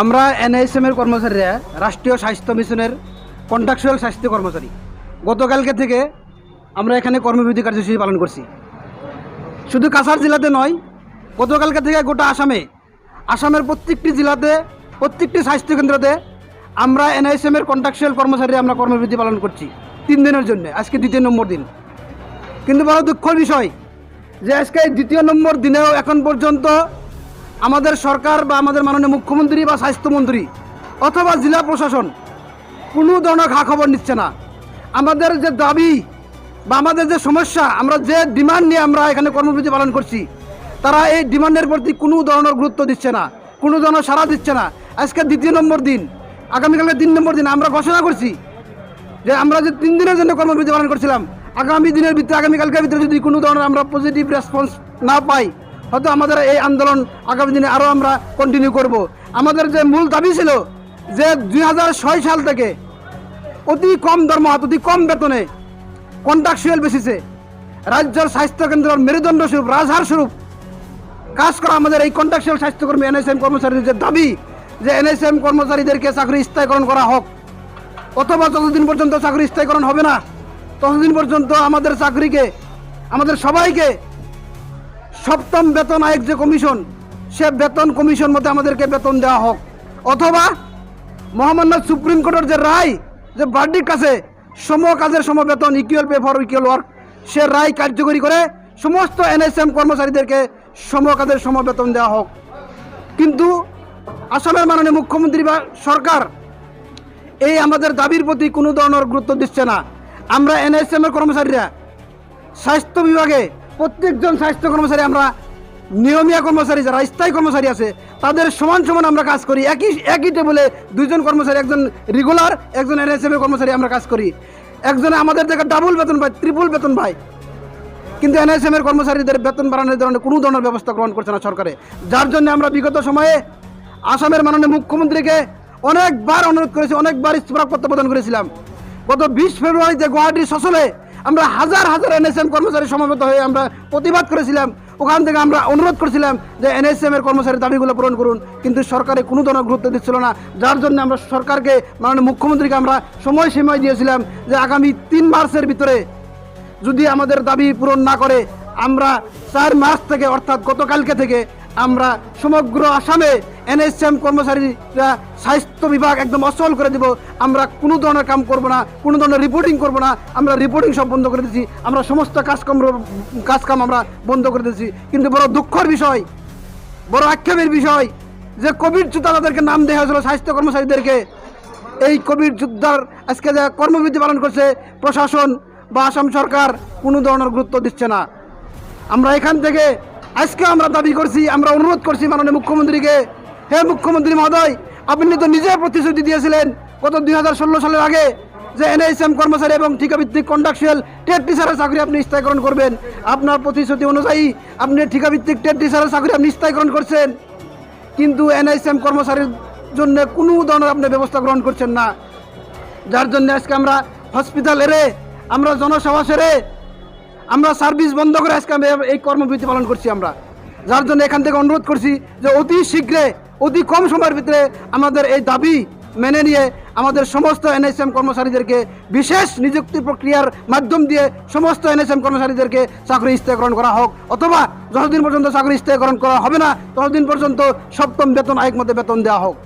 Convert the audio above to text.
আমরা এনএসএম এর কর্মচারীরা, রাষ্ট্রীয় স্বাস্থ্য মিশনের কন্ট্রাকচুয়াল স্বাস্থ্য কর্মচারী। গতকালকে থেকে আমরা এখানে কর্মবিরতি কার্যসূচি পালন করছি। শুধু কাছাড় জেলাতে নয়, গতকালকে থেকে গোটা আসামে, আসামের প্রত্যেকটি জেলাতে, প্রত্যেকটি স্বাস্থ্য কেন্দ্রতে আমরা এনআইএসএম এর কন্ট্রাকচুয়াল কর্মচারী আমরা কর্মবিরতি পালন করছি। তিন দিনের জন্য, আজকে দ্বিতীয় নম্বর দিন। কিন্তু বড় দুঃখের বিষয় যে আজকে দ্বিতীয় নম্বর দিনেও এখন পর্যন্ত আমাদের সরকার বা আমাদের মাননীয় মুখ্যমন্ত্রী বা স্বাস্থ্যমন্ত্রী অথবা জেলা প্রশাসন কোনো ধরনের খা খবর নিচ্ছে না। আমাদের যে দাবি বা আমাদের যে সমস্যা, আমরা যে ডিমান্ড নিয়ে আমরা এখানে কর্মবিরতি পালন করছি, তারা এই ডিমান্ডের প্রতি কোনো ধরনের গুরুত্ব দিচ্ছে না, কোনো ধরনের সাড়া দিচ্ছে না। আজকে দ্বিতীয় নম্বর দিন, আগামীকালকে তিন নম্বর দিন, আমরা ঘোষণা করছি যে আমরা যে তিন দিনের জন্য কর্মবিরতি পালন করছিলাম, আগামী দিনের ভিতরে, আগামীকালকের ভিতরে যদি কোনো ধরনের আমরা পজিটিভ রেসপন্স না পাই হয়তো আমাদের এই আন্দোলন আগামী দিনে আরও আমরা কন্টিনিউ করব। আমাদের যে মূল দাবি ছিল যে দুই হাজার ছয় সাল থেকে অতি কম দরমহা অতি কম বেতনে কন্ট্রাকচুয়াল বেসিসে রাজ্যের স্বাস্থ্যকেন্দ্রের মেরুদণ্ড স্বরূপ রাজহার স্বরূপ কাজ করা আমাদের এই কন্ট্রাকচুয়াল স্বাস্থ্যকর্মী এনএসএম কর্মচারীদের যে দাবি যে এনএসএম কর্মচারীদেরকে চাকরি স্থায়ীকরণ করা হোক, অথবা যতদিন পর্যন্ত চাকরি স্থায়ীকরণ হবে না, ততদিন পর্যন্ত আমাদের চাকরিকে, আমাদের সবাইকে সপ্তম বেতন আয়োগ যে কমিশন, সে বেতন কমিশন মতে আমাদেরকে বেতন দেওয়া হোক। অথবা মহামান্য সুপ্রিম কোর্টের যে রায়, যে বার্ডিক আছে সম কাজের সম বেতন equal pay for equal work সে রায় কার্যকরী করে সমস্ত এনএসএম কর্মচারীদেরকে সম কাজের সম বেতন দেওয়া হোক। কিন্তু আসামের মাননীয় মুখ্যমন্ত্রী বা সরকার এই আমাদের দাবির প্রতি কোনো ধরনের গুরুত্ব দিচ্ছে না। আমরা এনএসএম এর কর্মচারীরা, স্বাস্থ্য বিভাগে প্রত্যেকজন স্বাস্থ্য কর্মচারী আমরা, নিয়মীয়া কর্মচারী যারা, স্থায়ী কর্মচারী আছে, তাদের সমান সমান আমরা কাজ করি। একই একই টেবলে দুইজন কর্মচারী, একজন রেগুলার একজন এনএসএম এর কর্মচারী আমরা কাজ করি। একজনে আমাদের থেকে ডাবল বেতন পায় ত্রিপুল বেতন পায়। কিন্তু এনএসএম এর কর্মচারীদের বেতন বাড়ানোর ধরনের কোনো ধরনের ব্যবস্থা গ্রহণ করছে না সরকারে। যার জন্য আমরা বিগত সময়ে আসামের মাননীয় মুখ্যমন্ত্রীকে অনেকবার অনুরোধ করেছি, অনেকবার ইস্তফাপত্র প্রদান করেছিলাম। গত বিশ ফেব্রুয়ারিতে গুয়াহাটির সচলে আমরা হাজার হাজার এনএসএম কর্মচারী সমবেত হয়ে আমরা প্রতিবাদ করেছিলাম। ওখান থেকে আমরা অনুরোধ করেছিলাম যে এনএসএম এর কর্মচারীর দাবিগুলো পূরণ করুন। কিন্তু সরকারে কোনো ধরনের গুরুত্ব দিচ্ছিল না। যার জন্য আমরা সরকারকে, মাননীয় মুখ্যমন্ত্রীকে আমরা সময়সীমা দিয়েছিলাম যে আগামী তিন মার্চের ভিতরে যদি আমাদের দাবি পূরণ না করে, আমরা চার মাস থেকে, অর্থাৎ গতকালকে থেকে আমরা সমগ্র আসামে এনএসএম কর্মচারীরা স্বাস্থ্য বিভাগ একদম অচল করে দেব। আমরা কোনো ধরনের কাম করব না, কোনো ধরনের রিপোর্টিং করব না। আমরা রিপোর্টিং সব বন্ধ করে দিচ্ছি আমরা সমস্ত কাজকর্ম, কাজকাম আমরা বন্ধ করে দিচ্ছি কিন্তু বড় দুঃখের বিষয়, বড় আক্ষেপের বিষয় যে কোভিড যোদ্ধা তাদেরকে নাম দেওয়া হয়েছিল স্বাস্থ্য কর্মচারীদেরকে। এই কোভিড যোদ্ধার আজকে যা কর্মবিধি পালন করছে, প্রশাসন বা আসাম সরকার কোনো ধরনের গুরুত্ব দিচ্ছে না। আমরা এখান থেকে আজকে আমরা দাবি করছি, আমরা অনুরোধ করছি মাননীয় মুখ্যমন্ত্রীকে, হে মুখ্যমন্ত্রী মহোদয়, আপনি তো নিজে প্রতিশ্রুতি দিয়েছিলেন গত দুই সালের আগে যে এনএসএম কর্মচারী এবং ঠিকাভিত্তিক কন্ডাকচুয়াল টেট টিচারের চাকরি আপনি স্থায়ীকরণ করবেন। আপনার প্রতিশ্রুতি অনুযায়ী আপনি ঠিকাভিত্তিক টেট টিচারের চাকরি আপনি স্থায়ীকরণ করছেন। কিন্তু এনআইসিএম কর্মচারীর জন্য কোনো ধরনের আপনি ব্যবস্থা গ্রহণ করছেন না। যার জন্য আজকে আমরা হসপিটাল এরে, আমরা জনসভা সেরে আমরা সার্ভিস বন্ধ করে আজকে এই কর্মবিরতি পালন করছি আমরা। যার জন্য এখান থেকে অনুরোধ করছি যে অতি শীঘ্রে, অতি কম সময়ের ভিতরে আমাদের এই দাবি মেনে নিয়ে আমাদের সমস্ত এনএসএম কর্মচারীদেরকে বিশেষ নিযুক্তি প্রক্রিয়ার মাধ্যম দিয়ে সমস্ত এনএসএম কর্মচারীদেরকে চাকরি স্থায়ীকরণ করা হোক অথবা যতদিন পর্যন্ত চাকরি স্থায়ীকরণ করা হবে না, ততদিন পর্যন্ত সপ্তম বেতন আয়োগ মতে বেতন দেওয়া হোক।